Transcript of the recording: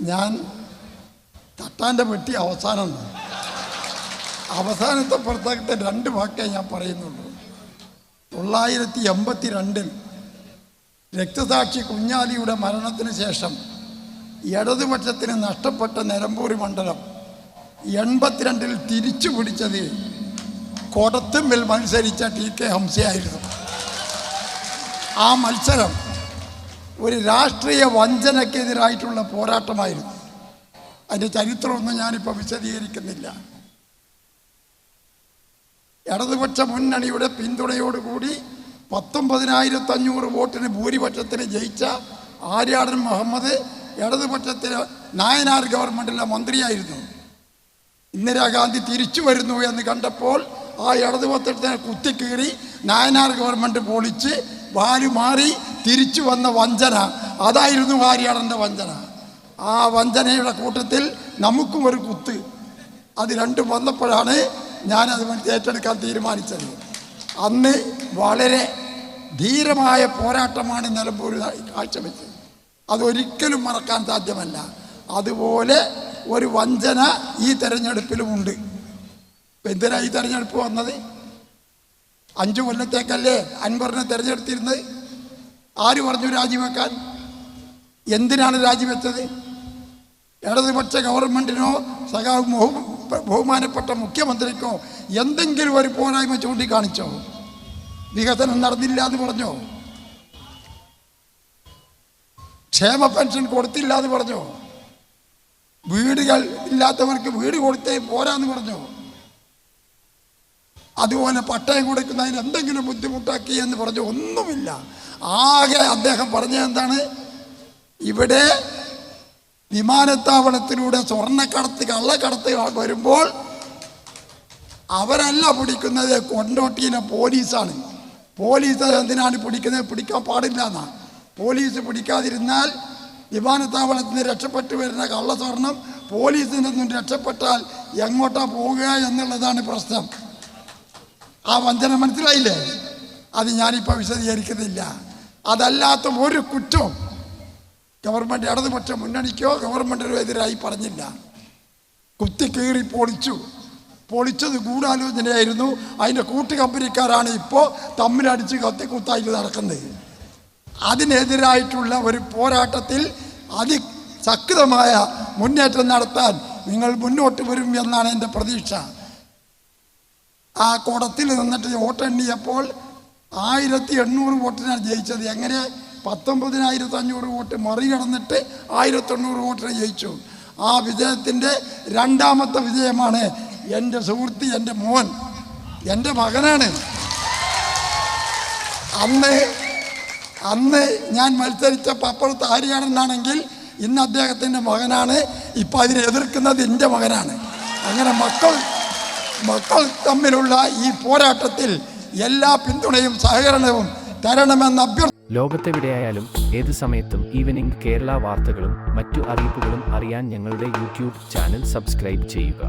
ഞാൻ തട്ടാന്റെ വെട്ടി അവസാനം അവസാനത്തെ പുറത്താക്കത്തെ രണ്ട് വാക്കേ ഞാൻ പറയുന്നുള്ളൂ. തൊള്ളായിരത്തി എൺപത്തി രണ്ടിൽ രക്തസാക്ഷി കുഞ്ഞാലിയുടെ മരണത്തിന് ശേഷം ഇടതുപക്ഷത്തിന് നഷ്ടപ്പെട്ട നിലമ്പൂർ മണ്ഡലം എൺപത്തിരണ്ടിൽ തിരിച്ചു പിടിച്ചത് കൊടത്തുമ്പിൽ മത്സരിച്ച ടി കെ ഹംസയായിരുന്നു. ആ മത്സരം ഒരു രാഷ്ട്രീയ വഞ്ചനക്കെതിരായിട്ടുള്ള പോരാട്ടമായിരുന്നു. അതിന്റെ ചരിത്രമൊന്നും ഞാനിപ്പോൾ വിശദീകരിക്കുന്നില്ല. ഇടതുപക്ഷ മുന്നണിയുടെ പിന്തുണയോടുകൂടി പത്തൊമ്പതിനായിരത്തി അഞ്ഞൂറ് വോട്ടിന് ഭൂരിപക്ഷത്തിന് ജയിച്ച ആര്യാടൻ മുഹമ്മദ് ഇടതുപക്ഷത്തിന് നായനാർ ഗവൺമെന്റിലെ മന്ത്രിയായിരുന്നു. ഇന്ദിരാഗാന്ധി തിരിച്ചു വരുന്നു എന്ന് കണ്ടപ്പോൾ ആ ഇടതുപക്ഷത്തിനെ കുത്തിക്കീറി നായനാർ ഗവൺമെന്റ് പൊളിച്ച് വാരി മാറി തിരിച്ചു വന്ന വഞ്ചന. അതായിരുന്നു വാര്യാടന്റെ വഞ്ചന. ആ വഞ്ചനയുടെ കൂട്ടത്തിൽ നമുക്കും ഒരു കുത്ത്. അത് രണ്ടും വന്നപ്പോഴാണ് ഞാൻ ഞാനത് ഏറ്റെടുക്കാൻ തീരുമാനിച്ചത്. അന്ന് വളരെ ധീരമായ പോരാട്ടമാണ് നിലമ്പൂർ കാഴ്ചവെച്ചത്. അതൊരിക്കലും മറക്കാൻ സാധ്യമല്ല. അതുപോലെ ഒരു വഞ്ചന ഈ തെരഞ്ഞെടുപ്പിലുമുണ്ട്. എന്തിനാണ് എന്തിനാ ഈ തെരഞ്ഞെടുപ്പ് വന്നത്? അഞ്ചു കൊല്ലത്തേക്കല്ലേ അൻവറിനെ തിരഞ്ഞെടുത്തിരുന്നത്? ആര് പറഞ്ഞു രാജിവെക്കാൻ? എന്തിനാണ് രാജിവെച്ചത്? ഇടതുപക്ഷ ഗവൺമെന്റിനോ ബഹു- ബഹുമാനപ്പെട്ട മുഖ്യമന്ത്രിക്കോ എന്തെങ്കിലും ഒരു പോരായ്മ ചൂണ്ടിക്കാണിച്ചോ? വികസനം നടന്നില്ല എന്ന് പറഞ്ഞോ? ക്ഷേമ പെൻഷൻ കൊടുത്തില്ല എന്ന് പറഞ്ഞോ? വീടുകൾ ഇല്ലാത്തവർക്ക് വീട് കൊടുത്തേ പോരാന്ന് പറഞ്ഞോ? അതുപോലെ പട്ടയം കൊടുക്കുന്നതിന് എന്തെങ്കിലും ബുദ്ധിമുട്ടാക്കി എന്ന് പറഞ്ഞു ഒന്നുമില്ല. ആകെ അദ്ദേഹം പറഞ്ഞത് എന്താണ്? ഇവിടെ വിമാനത്താവളത്തിലൂടെ സ്വർണക്കടത്ത് കള്ളക്കടത്ത് വരുമ്പോൾ അവരല്ല പിടിക്കുന്നത് കൊണ്ടോട്ടിയിലെ പോലീസാണ്. പോലീസ് എന്തിനാണ് പിടിക്കുന്നത്? പിടിക്കാൻ പാടില്ല എന്നാണ് പോലീസ് പിടിക്കാതിരുന്നാൽ വിമാനത്താവളത്തിൽ നിന്ന് രക്ഷപ്പെട്ടു വരുന്ന കള്ളസ്വർണം പോലീസിൽ നിന്നും രക്ഷപ്പെട്ടാൽ എങ്ങോട്ടാണ് പോവുക എന്നുള്ളതാണ് പ്രശ്നം. ആ വഞ്ചന മനസ്സിലായില്ലേ? അത് ഞാനിപ്പോൾ വിശദീകരിക്കുന്നില്ല. അതല്ലാത്ത ഒരു കുറ്റവും ഗവൺമെന്റ് ഇടതുപക്ഷ മുന്നണിക്കോ ഗവൺമെന്റിനോ എതിരായി പറഞ്ഞില്ല. കുത്തി കീറി പൊളിച്ചു. പൊളിച്ചത് ഗൂഢാലോചനയായിരുന്നു. അതിന്റെ കൂട്ടുകമ്പനിക്കാരാണ് ഇപ്പോൾ തമ്മിലടിച്ച് കത്തിക്കുത്തായിട്ട് നടക്കുന്നത്. അതിനെതിരായിട്ടുള്ള ഒരു പോരാട്ടത്തിൽ അതിശക്തമായ മുന്നേറ്റം നടത്താൻ നിങ്ങൾ മുന്നോട്ട് വരും എന്നാണ് എന്റെ പ്രതീക്ഷ. ആ കുടത്തിൽ നിന്നിട്ട് വോട്ടെണ്ണിയപ്പോൾ ആയിരത്തി എണ്ണൂറ് വോട്ടിനാണ് ജയിച്ചത്. എങ്ങനെ? പത്തൊമ്പതിനായിരത്തി അഞ്ഞൂറ് വോട്ട് മറികടന്നിട്ട് ആയിരത്തി എണ്ണൂറ് വോട്ടിന് ജയിച്ചു. ആ വിജയത്തിന്റെ രണ്ടാമത്തെ വിജയമാണ് എന്റെ സുഹൃത്ത് എന്റെ മോൻ എന്റെ മകനാണ്. അന്ന് അന്ന് ഞാൻ മത്സരിച്ചപ്പോൾ അപ്പുറത്ത് ആര്യാണെന്നാണെങ്കിൽ ഇന്ന് അദ്ദേഹത്തിന്റെ മകനാണ്. ഇപ്പം അതിനെ എതിർക്കുന്നത് എന്റെ മകനാണ്. അങ്ങനെ മക്കൾ മക്കൾ തമ്മിലുള്ള ഈ പോരാട്ടത്തിൽ എല്ലാ പിന്തുണയും സഹകരണവും തരണമെന്ന് അഭ്യർത്ഥന ലോകത്തെവിടെയായാലും ഏത് സമയത്തും ഈവനിംഗ് കേരള വാർത്തകളും മറ്റു അറിയിപ്പുകളും അറിയാൻ ഞങ്ങളുടെ യൂട്യൂബ് ചാനൽ സബ്സ്ക്രൈബ് ചെയ്യുക.